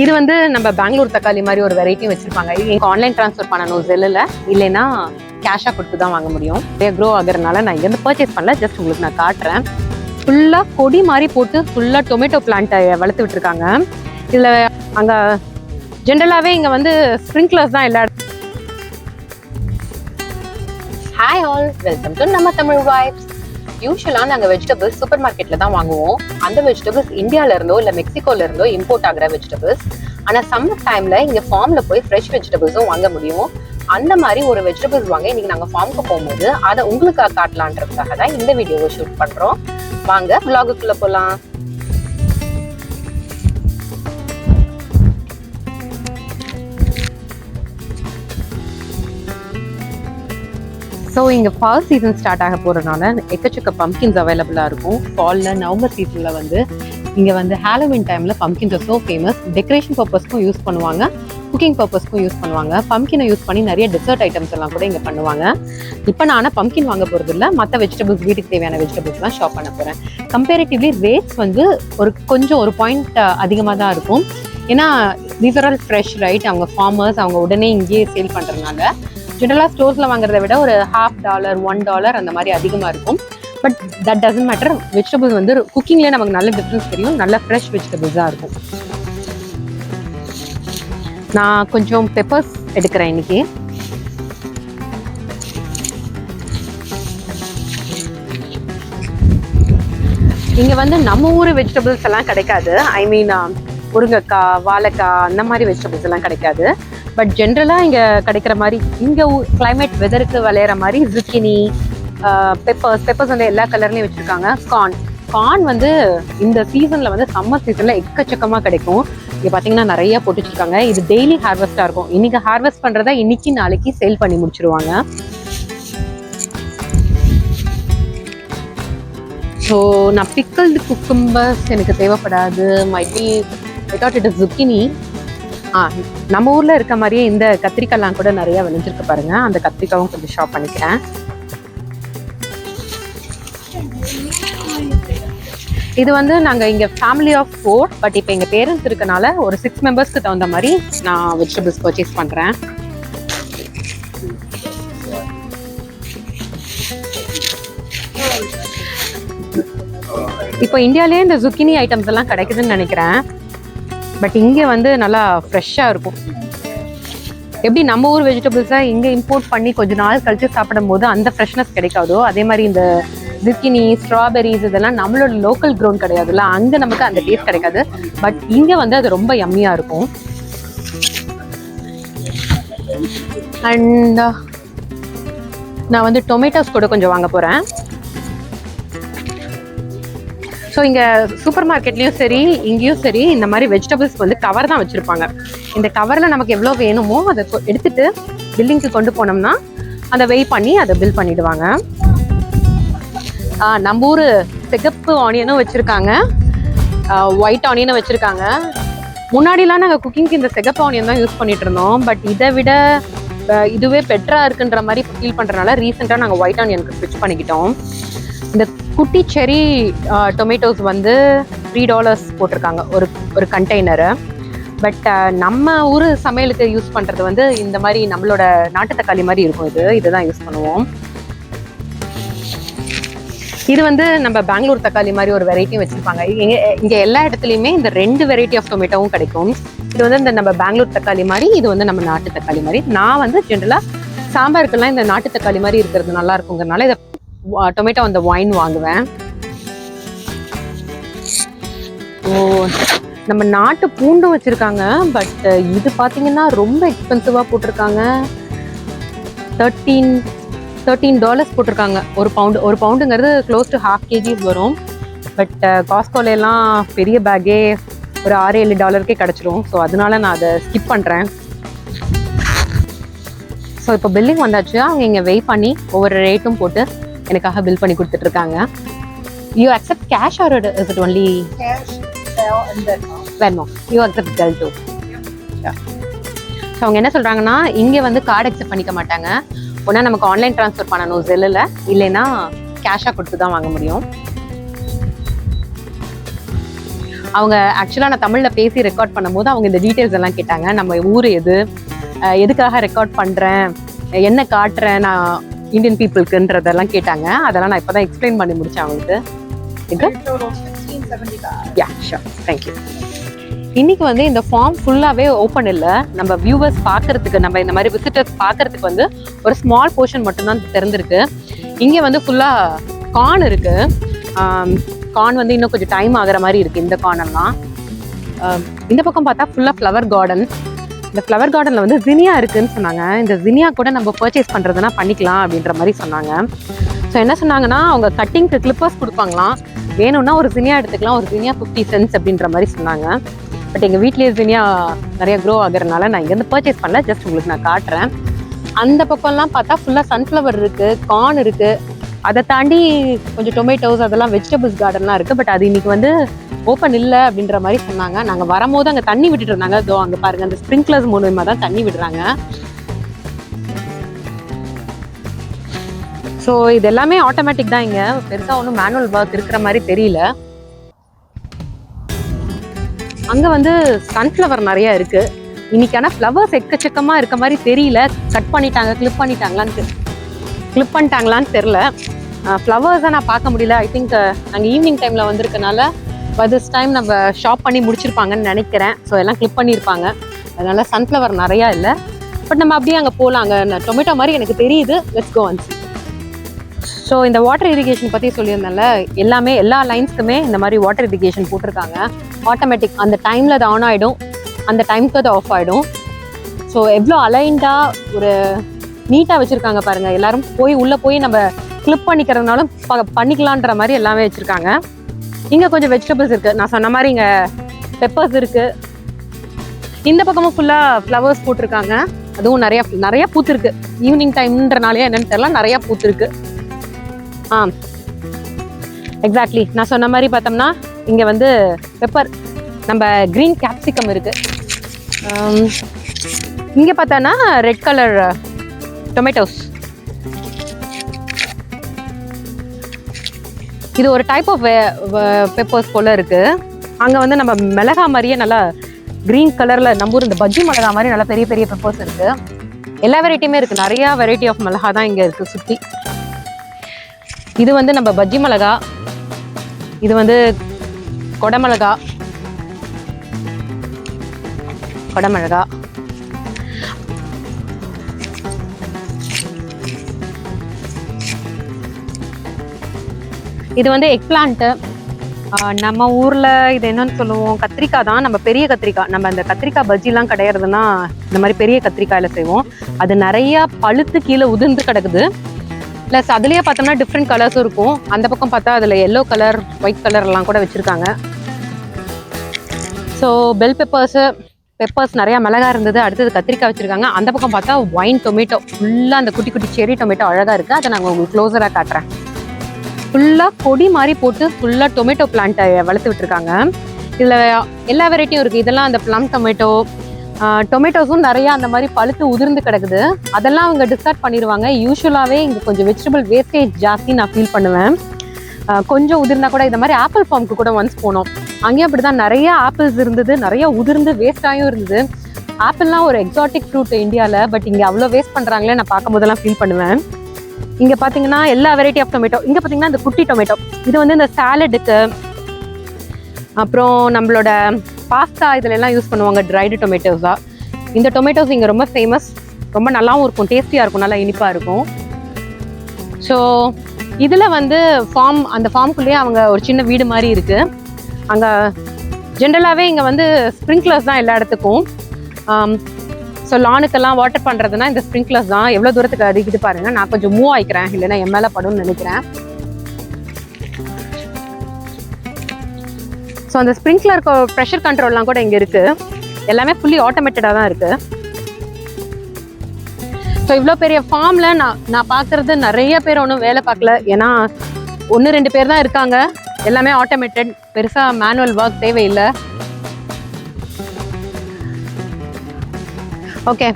இது வந்து நம்ம பெங்களூர் தக்காளி மாதிரி ஒரு வெரைட்டியும் வச்சிருப்பாங்க. எங்க ஆன்லைன் ட்ரான்ஸ்ஃபர் பண்ணணும் செல்லில். இல்லைன்னா கேஷாக கொடுத்து தான் வாங்க முடியும். க்ரோ ஆகிறதுனால நான் இங்கேருந்து பர்ச்சேஸ் பண்ணல. ஜஸ்ட் உங்களுக்கு நான் காட்டுறேன். ஃபுல்லாக கொடி மாதிரி போட்டு ஃபுல்லாக டொமேட்டோ பிளான்ட்டை வளர்த்து விட்டுருக்காங்க. இதில் அங்கே ஜென்ரலாகவே இங்கே வந்து ஸ்ப்ரிங்க்லர்ஸ் தான் எல்லா ஹாய் ஆல் வெல்கம் டு நம்ம தமிழ் வைப்ஸ் யூஸ்வலாக நாங்கள் வெஜிடபிள்ஸ் சூப்பர் மார்க்கெட்டில் தான் வாங்குவோம். அந்த வெஜிடபிள்ஸ் இந்தியாவிலேருந்தோ இல்லை மெக்சிகோலேருந்தோ இம்போர்ட் ஆகிற வெஜிடபிள்ஸ் ஆனால் சம்மர் டைமில் இங்கே ஃபார்மில் போய் ஃப்ரெஷ் வெஜிடபிள்ஸும் வாங்க முடியும். அந்த மாதிரி ஒரு வெஜிடபிள்ஸ் வாங்க இன்றைக்கி நாங்கள் ஃபார்முக்கு போகும்போது அதை உங்களுக்காக காட்டலான்றதுக்காக தான் இந்த வீடியோவை ஷூட் பண்ணுறோம் வாங்க vlog-க்குள்ள போகலாம் ஸோ இங்கே ஃபால் சீசன் ஸ்டார்ட் ஆக போகிறனால எக்கச்சக்க பம்கின்ஸ் அவைலபிளாக இருக்கும். ஃபாலில் நவம்பர் சீசனில் வந்து இங்கே வந்து ஹாலோவின் டைமில் பம்கின்ஸ் ஸோ ஃபேமஸ் டெக்கரேஷன் பர்பஸ்க்கும் யூஸ் பண்ணுவாங்க. குக்கிங் பர்பஸ்க்கும் யூஸ் பண்ணுவாங்க. பம்கினை யூஸ் பண்ணி நிறைய டெசர்ட் ஐட்டம்ஸ் எல்லாம் கூட இங்கே பண்ணுவாங்க. இப்போ நான் பம்கின் வாங்க போகிறது இல்லை. மற்ற வெஜிடபிள்ஸ் வீட்டுக்கு தேவையான வெஜிடபிள்ஸ்லாம் ஷாப் பண்ண போகிறேன் கம்பேரிட்டிவ்லி ரேட்ஸ் வந்து ஒரு கொஞ்சம் ஒரு பாயிண்ட் அதிகமாக தான் இருக்கும். ஏன்னா these ஃப்ரெஷ் ரைட் அவங்க ஃபார்மர்ஸ் அவங்க உடனே இங்கேயே சேல் பண்ணுறதுனால ஜென்ரலாக ஸ்டோர்ஸில் வாங்குறத விட ஒரு ஹாஃப் டாலர் ஒன் டாலர் அந்த மாதிரி அதிகமாக இருக்கும். But that doesn't matter vegetables வந்து குக்கிங்லேயே நமக்கு நல்ல டிஃப்ரென்ஸ் தெரியும். நல்ல ஃப்ரெஷ் வெஜிடபிள்ஸாக இருக்கும். நான் கொஞ்சம் பெப்பர்ஸ் எடுக்கிறேன் இன்னைக்கு. இங்கே வந்து நம்ம ஊர் வெஜிடபிள்ஸ் எல்லாம் கிடைக்காது. ஐ மீன் முருங்கைக்காய் வாழைக்காய் அந்த மாதிரி வெஜிடபிள்ஸ் எல்லாம் கிடைக்காது. பட் ஜென்ரலாக இங்கே கிடைக்கிற மாதிரி இங்கே கிளைமேட் வெதருக்கு விளையிற மாதிரி ஜுக்கினி பெப்பர்ஸ் பெப்பர்ஸ் வந்து எல்லா கலர்லேயும் வச்சுருக்காங்க. கார்ன் கார்ன் வந்து இந்த சீசனில் வந்து சம்மர் சீசனில் எக்கச்சக்கமாக கிடைக்கும். இங்கே பார்த்தீங்கன்னா நிறைய போட்டு வச்சுருக்காங்க இது டெய்லி ஹார்வெஸ்ட்டாக இருக்கும். இன்றைக்கி ஹார்வெஸ்ட் பண்ணுறதா இன்னைக்கு நாளைக்கு சேல் பண்ணி முடிச்சிருவாங்க. ஸோ நான் பிக்கல்டு குக்கும்பர்ஸ் எனக்கு தேவைப்படாது. Mighty I thought it is zucchini நம்ம ஊரில் இருக்க மாதிரியே இந்த கத்திரிக்காய்லாம் கூட நிறைய விளைஞ்சிருக்கு பாருங்க. அந்த கத்திரிக்காவும் கொஞ்சம் ஷாப் பண்ணிக்கிறேன். இது வந்து நாங்கள் இங்கே ஃபேமிலி ஆஃப் ஃபோர் பட் இப்போ எங்கள் பேரண்ட்ஸ் இருக்கனால ஒரு சிக்ஸ் மெம்பர்ஸ்க்கு தகுந்த மாதிரி நான் வெஜிடபிள்ஸ் பர்ச்சேஸ் பண்ணுறேன் இப்போ இந்தியாலே இந்த ஜுக்கினி ஐட்டம்ஸ் எல்லாம் கிடைக்குதுன்னு நினைக்கிறேன். பட் இங்கே வந்து நல்லா ஃப்ரெஷ்ஷாக இருக்கும். எப்படி நம்ம ஊர் வெஜிடபிள்ஸை இங்கே இம்போர்ட் பண்ணி கொஞ்ச நாள் கழிச்சு சாப்பிடும் போது அந்த ஃப்ரெஷ்னஸ் கிடைக்காதோ? அதே மாதிரி இந்த ஜிக்கினி ஸ்ட்ராபெரிஸ் இதெல்லாம் நம்மளோட லோக்கல் க்ரௌண்ட் கிடையாதுல்ல? அங்கே நமக்கு அந்த டேஸ்ட் கிடைக்காது. பட் இங்கே வந்து அது ரொம்ப யம்மியாக இருக்கும். அண்ட் நான் வந்து டொமேட்டோஸ் கூட கொஞ்சம் வாங்க போகிறேன் ஸோ இங்கே சூப்பர் மார்க்கெட்லேயும் சரி இங்கேயும் சரி இந்த மாதிரி வெஜிடபிள்ஸ் வந்து கவர் தான் வச்சுருப்பாங்க. இந்த கவரில் நமக்கு எவ்வளோ வேணுமோ அதை எடுத்துகிட்டு எடுத்துட்டு பில்லிங்க்கு கொண்டு போனோம்னா அதை வெயிட் பண்ணி அதை பில் பண்ணிவிடுவாங்க நம்ம ஊர் சிகப்பு ஆனியனும் வச்சுருக்காங்க. ஒயிட் ஆனியனும் வச்சுருக்காங்க. முன்னாடிலாம் நாங்கள் குக்கிங்க்கு இந்த சிகப்பு ஆனியன் தான் யூஸ் பண்ணிட்டு இருந்தோம். பட் இதை விட இதுவே பெட்டராக இருக்குன்ற மாதிரி ஃபீல் பண்ணுறதுனால ரீசெண்டாக நாங்கள் ஒயிட் ஆனியனுக்கு ஸ்விட்ச் பண்ணிக்கிட்டோம். இந்த குட்டி செரி டொமேட்டோஸ் வந்து த்ரீ டாலர்ஸ் போட்டிருக்காங்க ஒரு ஒரு கண்டெய்னரு பட் நம்ம ஊர் சமையலுக்கு யூஸ் பண்ணுறது வந்து இந்த மாதிரி நம்மளோட நாட்டு தக்காளி மாதிரி இருக்கும் இது. இதுதான் யூஸ் பண்ணுவோம். இது வந்து நம்ம பெங்களூர் தக்காளி மாதிரி ஒரு வெரைட்டியும் வச்சுருப்பாங்க. இங்கே இங்கே எல்லா இடத்துலையுமே இந்த ரெண்டு வெரைட்டி ஆஃப் டொமேட்டோவும் கிடைக்கும். இது வந்து இந்த நம்ம பெங்களூர் தக்காளி மாதிரி இது வந்து நம்ம நாட்டு தக்காளி மாதிரி. நான் வந்து ஜென்ரலாக சாம்பாருக்கெல்லாம் இந்த நாட்டு தக்காளி மாதிரி இருக்கிறது நல்லா இருக்குங்கிறனால இதை டொமேட்டோ அந்த ஒயின் வாங்குவேன். ஓ நம்ம நாட்டு பூண்டும் வச்சுருக்காங்க பட் இது பார்த்தீங்கன்னா ரொம்ப எக்ஸ்பென்சிவாக போட்டிருக்காங்க. தேர்ட்டீன் தேர்ட்டீன் டாலர்ஸ் போட்டிருக்காங்க. ஒரு பவுண்டு ஒரு பவுண்டுங்கிறது க்ளோஸ் டு ஹாஃப் கேஜிஸ் வரும். பட் காஸ்கோலையெல்லாம் பெரிய பேக்கே ஒரு ஆறு ஏழு டாலருக்கே கிடச்சிரும். ஸோ அதனால நான் அதை ஸ்கிப் பண்ணுறேன் ஸோ இப்போ பில்லிங் வந்தாச்சு. அவங்க இங்கே வெயிட் பண்ணி ஒவ்வொரு ரேட்டும் போட்டு எனக்காக பில் பண்ணி கொடுத்துட்ருக்காங்க. You accept cash or is it only வேணுமா you accept tell to so அவங்க என்ன சொல்கிறாங்கன்னா இங்கே வந்து கார்டு அக்செப்ட் பண்ணிக்க மாட்டாங்க. ஒன்றா நமக்கு ஆன்லைன் ட்ரான்ஸ்ஃபர் பண்ணணும் செல்லில் இல்லைன்னா கேஷாக கொடுத்து தான் வாங்க முடியும். அவங்க ஆக்சுவலாக நான் தமிழில் பேசி ரெக்கார்ட் பண்ணும்போது அவங்க இந்த டீட்டெயில்ஸ் எல்லாம் கேட்டாங்க. நம்ம ஊர் எது? எதுக்காக ரெக்கார்ட் பண்ணுறேன் என்ன காட்டுறேன்? நான் இந்தியன் பீப்புளுக்குன்றதெல்லாம் கேட்டாங்க. அதெல்லாம் நான் இப்போ தான் எக்ஸ்பிளைன் பண்ணி முடிச்சேன் அவங்களுக்கு. இது? யா ஷோர் தேங்க்யூ இன்னைக்கு வந்து இந்த ஃபார்ம் ஃபுல்லாகவே ஓப்பன் இல்லை. நம்ம வியூவர்ஸ் பார்க்கறதுக்கு நம்ம இந்த மாதிரி விசிட்டர்ஸ் பார்க்கறதுக்கு வந்து ஒரு ஸ்மால் போர்ஷன் மட்டும்தான் திறந்திருக்கு இங்கே வந்து ஃபுல்லாக கார்ன் இருக்கு. கார்ன் வந்து இன்னும் கொஞ்சம் டைம் ஆகுற மாதிரி இருக்கு இந்த கார்னெல்லாம் இந்த பக்கம் பார்த்தா ஃபுல்லாக ஃப்ளவர் கார்டன் இந்த ஃப்ளவர் கார்டனில் வந்து ஜினியா இருக்குன்னு சொன்னாங்க. இந்த ஜினியா கூட நம்ம பர்ச்சேஸ் பண்ணுறதுனா பண்ணிக்கலாம் அப்படின்ற மாதிரி சொன்னாங்க. ஸோ என்ன சொன்னாங்கன்னா அவங்க கட்டிங்க்கு கிளிப்பர்ஸ் கொடுப்பாங்களாம். வேணும்னா ஒரு ஜினியா எடுத்துக்கலாம் ஒரு ஜினியா ஃபிஃப்டி சென்ஸ் அப்படின்ற மாதிரி சொன்னாங்க. பட் எங்கள் வீட்லேயே ஜினியா நிறைய க்ரோ ஆகிறனால நான் இங்கேருந்து பர்ச்சேஸ் பண்ணல ஜஸ்ட் உங்களுக்கு நான் காட்டுறேன். அந்த பக்கம்லாம் பார்த்தா ஃபுல்லாக சன்ஃப்ளவர் இருக்குது கார்ன் இருக்குது அதை தாண்டி கொஞ்சம் டொமேட்டோஸ் அதெல்லாம் வெஜிடபிள்ஸ் கார்டன்லாம் இருக்குது பட் அது இன்றைக்கி வந்து ஓப்பன் இல்லை அப்படின்ற மாதிரி சொன்னாங்க. நாங்கள் வரும்போது அங்கே தண்ணி விட்டுட்டு இருந்தாங்க. இதோ அங்கே பாருங்க அந்த ஸ்ப்ரிங்க்லர்ஸ் மூலியமாக தான் தண்ணி விடுறாங்க. ஸோ இது எல்லாமே ஆட்டோமேட்டிக் தான் இங்கே. பெருசாக ஒன்றும் மேனுவல் ஒர்க் இருக்கிற மாதிரி தெரியல. அங்கே வந்து சன்ஃப்ளவர் நிறைய இருக்கு. இன்னைக்கான ஃப்ளவர்ஸ் எக்கச்சக்கமாக இருக்க மாதிரி தெரியல. கட் பண்ணிட்டாங்க கிளிப் பண்ணிட்டாங்களான்னு கிளிப் பண்ணிட்டாங்களான்னு தெரில ஃப்ளவர்ஸை நான் பார்க்க முடியல. ஐ திங்க் நாங்கள் ஈவினிங் டைமில் வந்திருக்கனால பட் திஸ் டைம் நம்ம ஷாப் பண்ணி முடிச்சிருப்பாங்கன்னு நினைக்கிறேன். ஸோ எல்லாம் கிளிப் பண்ணியிருப்பாங்க அதனால சன்ஃப்ளவர் நிறையா இல்லை. பட் நம்ம அப்படியே அங்கே போகலாம் அங்கே டொமேட்டோ மாதிரி எனக்கு தெரியுது. லெட்ஸ் கோ அன்சி ஸோ இந்த வாட்டர் இரிகேஷன் பற்றி சொல்லியிருந்தேன்ல. எல்லாமே எல்லா லைன்ஸ்க்குமே இந்த மாதிரி வாட்டர் இரிகேஷன் போட்டிருக்காங்க. ஆட்டோமேட்டிக் அந்த டைமில் அது ஆன் ஆகிடும் அந்த டைம்க்கு அது ஆஃப் ஆகிடும் ஸோ எவ்வளோ அலைன்டாக ஒரு நீட்டாக வச்சுருக்காங்க பாருங்கள் எல்லோரும் போய் உள்ளே போய் நம்ம கிளிப் பண்ணிக்கிறதுனாலும் ப- பண்ணிக்கலான்ற மாதிரி எல்லாமே வச்சுருக்காங்க. இங்கே கொஞ்சம் வெஜிடபிள்ஸ் இருக்குது நான் சொன்ன மாதிரி இங்கே பெப்பர்ஸ் இருக்குது இந்த பக்கமும் ஃபுல்லாக ஃப்ளவர்ஸ் போட்டிருக்காங்க. அதுவும் நிறைய நிறைய பூத்துருக்கு ஈவினிங் டைம்ன்றனாலே என்னன்னு தெரியல நிறைய பூத்துருக்கு ஆ. எக்ஸாக்ட்லி நான் சொன்ன மாதிரி பார்த்தோம்னா இங்கே வந்து பெப்பர் நம்ம க்ரீன் கேப்சிகம் இருக்கு. இங்கே பார்த்தோன்னா ரெட் கலர் டொமேட்டோஸ் இது ஒரு டைப் ஆஃப் பெப்பர்ஸ் போல இருக்கு. அங்கே வந்து நம்ம மிளகா மாதிரியே நல்லா க்ரீன் கலரில் நம்ம ஊர் இந்த பஜ்ஜி மிளகா மாதிரி நல்லா பெரிய பெரிய பெப்பர்ஸ் இருக்கு. எல்லா வெரைட்டியுமே இருக்கு. நிறைய வெரைட்டி ஆஃப் மிளகா தான் இங்கே இருக்கு சுற்றி இது வந்து நம்ம பஜ்ஜி மிளகா. இது வந்து கொடமிளகா. கொடமிளகா. இது வந்து எக் பிளான்ட்டு நம்ம ஊரில் இது என்னன்னு சொல்லுவோம் கத்திரிக்காய் தான். நம்ம பெரிய கத்திரிக்காய். நம்ம அந்த கத்திரிக்காய் பஜ்ஜிலாம் கிடையாதுன்னா இந்த மாதிரி பெரிய கத்திரிக்காயில் செய்வோம். அது நிறையா பழுத்து கீழே உதிர்ந்து கிடக்குது. ப்ளஸ் அதுலேயே பார்த்தோம்னா டிஃப்ரெண்ட் கலர்ஸும் இருக்கும். அந்த பக்கம் பார்த்தா அதில் எல்லோ கலர் ஒயிட் கலர்லாம் கூட வச்சுருக்காங்க. ஸோ பெல் பெப்பர்ஸு பெப்பர்ஸ் நிறையா மிளகா இருந்தது. அடுத்தது கத்திரிக்காய் வச்சுருக்காங்க. அந்த பக்கம் பார்த்தா ஒயின் டொமேட்டோ ஃபுல்லாக அந்த குட்டி குட்டி செரி டொமேட்டோ அழகாக இருக்குது அதை நாங்கள் உங்களுக்கு க்ளோஸராக காட்டுறேன். ஃபுல்லாக கொடி மாதிரி போட்டு ஃபுல்லாக டொமேட்டோ பிளான்ட்டை வளர்த்து விட்டுருக்காங்க. இதில் எல்லா வெரைட்டியும் இருக்குது இதெல்லாம் அந்த ப்ளம் டொமேட்டோ டொமேட்டோஸும் நிறையா அந்த மாதிரி பழுத்து உதிர்ந்து கிடக்குது. அதெல்லாம் அவங்க டிஸ்கார்ட் பண்ணிடுவாங்க யூஸ்வலாகவே இங்கே கொஞ்சம் வெஜிடபிள் வேஸ்டேஜ் ஜாஸ்தி நான் ஃபீல் பண்ணுவேன். கொஞ்சம் உதிர்ந்தா கூட இந்த மாதிரி ஆப்பிள் ஃபார்முக்கு கூட ஒன்ஸ் போனோம். அங்கேயும் அப்படி தான் நிறைய ஆப்பிள்ஸ் இருந்தது. நிறைய உதிர்ந்து வேஸ்டாயும் இருந்தது. ஆப்பிள்லாம் ஒரு எக்ஸாட்டிக் ஃப்ரூட் இந்தியாவில் பட் இங்கே அவ்வளோ வேஸ்ட் பண்ணுறாங்களே நான் பார்க்கும்போதெல்லாம் ஃபீல் பண்ணுவேன். இங்கே பார்த்தீங்கன்னா எல்லா வெரைட்டி ஆஃப் டொமேட்டோ இங்கே பார்த்தீங்கன்னா இந்த குட்டி டொமேட்டோ இது வந்து இந்த சாலடுக்கு அப்புறம் நம்மளோட பாஸ்தா இதில் எல்லாம் யூஸ் பண்ணுவாங்க ட்ரைடு டொமேட்டோஸாக இந்த டொமேட்டோஸ் இங்கே ரொம்ப ஃபேமஸ் ரொம்ப நல்லாவும் இருக்கும் டேஸ்டியாக இருக்கும் நல்லா இனிப்பாக இருக்கும். ஸோ இதில் வந்து ஃபார்ம் அந்த ஃபார்ம்குள்ளேயே அவங்க ஒரு சின்ன வீடு மாதிரி இருக்குது அங்கே ஜென்ரலாகவே இங்கே வந்து ஸ்ப்ரிங்க்லர்ஸ் தான் எல்லா இடத்துக்கும். ஸோ லானுக்கெல்லாம் வாட்டர் பண்ணுறதுனா இந்த ஸ்ப்ரிங்க்லர்ஸ் தான். எவ்வளோ தூரத்துக்கு அடிக்குது பாருங்க. நான் கொஞ்சம் மூவ் ஆகிக்கிறேன் இல்லைன்னா என் மேலே படும்னு நினைக்கிறேன். ஸோ அந்த ஸ்ப்ரிங்க்லர் ப்ரெஷர் கண்ட்ரோல்லாம் கூட இங்கே இருக்குது எல்லாமே ஃபுல்லி ஆட்டோமேட்டடாக தான் இருக்குது ஸோ இவ்வளோ பெரிய ஃபார்மில் நான் நான் பார்க்குறது நிறைய பேர் ஒன்றும் வேலை பார்க்கல. ஏன்னா ஒன்று ரெண்டு பேர் தான் இருக்காங்க. எல்லாமே ஆட்டோமேட்டட் பெருசாக மேனுவல் ஒர்க் தேவையில்லை. Okay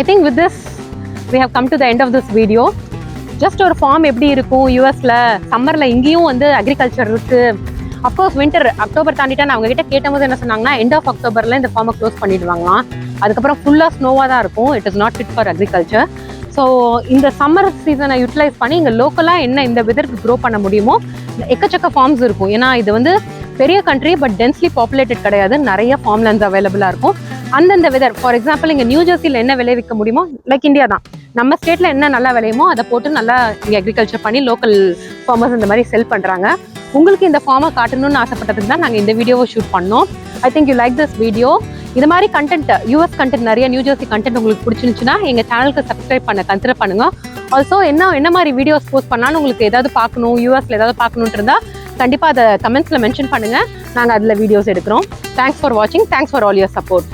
I think with this we have come to the end of this video just ஒரு ஃபார்ம் எப்படி இருக்கும்? யூஎஸில் சம்மரில் இங்கேயும் வந்து அக்ரிகல்ச்சர் இருக்குது அஃப்கோர்ஸ் வின்டர் அக்டோபர் தாண்டிட்டா நான் அவங்க கிட்ட கேட்டபோது என்ன சொன்னாங்கன்னா எண்ட் ஆஃப் அக்டோபரில் இந்த ஃபார்மை க்ளோஸ் பண்ணிடுவாங்களாம். அதுக்கப்புறம் ஃபுல்லாக ஸ்னோவாக தான் இருக்கும். It is not fit for agriculture so இந்த சம்மர் சீசனை யூட்டிலைஸ் பண்ணி இங்கே லோக்கலாக என்ன இந்த வெதருக்கு க்ரோ பண்ண முடியுமோ எக்கச்சக்க ஃபார்ம்ஸ் இருக்கும். ஏன்னா இது வந்து பெரிய கண்ட்ரி பட் டென்ஸ்லி பாப்புலேட்டட் கிடையாது. நிறைய ஃபார்ம் லேண்ட்ஸ் அவைலபிளாக இருக்கும். அந்தந்த வெதர் ஃபார் எக்ஸாம்பிள் இங்கே நியூ ஜெர்சியில் என்ன விளைவிக்க முடியுமோ லைக் இந்தியா தான். நம்ம ஸ்டேட்டில் என்ன நல்லா விளையுமோ அதை போட்டு நல்லா இங்கே அக்ரிகல்ச்சர் பண்ணி லோக்கல் ஃபார்மர்ஸ் இந்த மாதிரி செல் பண்ணுறாங்க உங்களுக்கு இந்த ஃபார்மை காட்டணும்னு ஆசைப்பட்டதுக்கு தான் நாங்கள் இந்த வீடியோவை ஷூட் பண்ணோம். I think you like this video இது மாதிரி கண்டென்ட் யூஎஸ் கண்டென்ட் நிறைய நியூ ஜெர்சி கண்டென்ட் உங்களுக்கு பிடிச்சிருந்துச்சுன்னா எங்கள் சேனலுக்கு சப்ஸ்கிரைப் பண்ண கன்சிடர் பண்ணுங்க. ஆல்சோ என்ன என்ன மாதிரி வீடியோஸ் போஸ்ட் பண்ணாலும் உங்களுக்கு ஏதாவது பார்க்கணும் யூஎஸ்ல ஏதாவது பார்க்கணுன்ட்டு இருந்தால் கண்டிப்பாக அதை கமெண்ட்ஸில் மென்ஷன் பண்ணுங்கள் நாங்கள் அதில் வீடியோஸ் எடுக்கிறோம். தேங்க்ஸ் ஃபார் வாட்சிங் thanks for all your support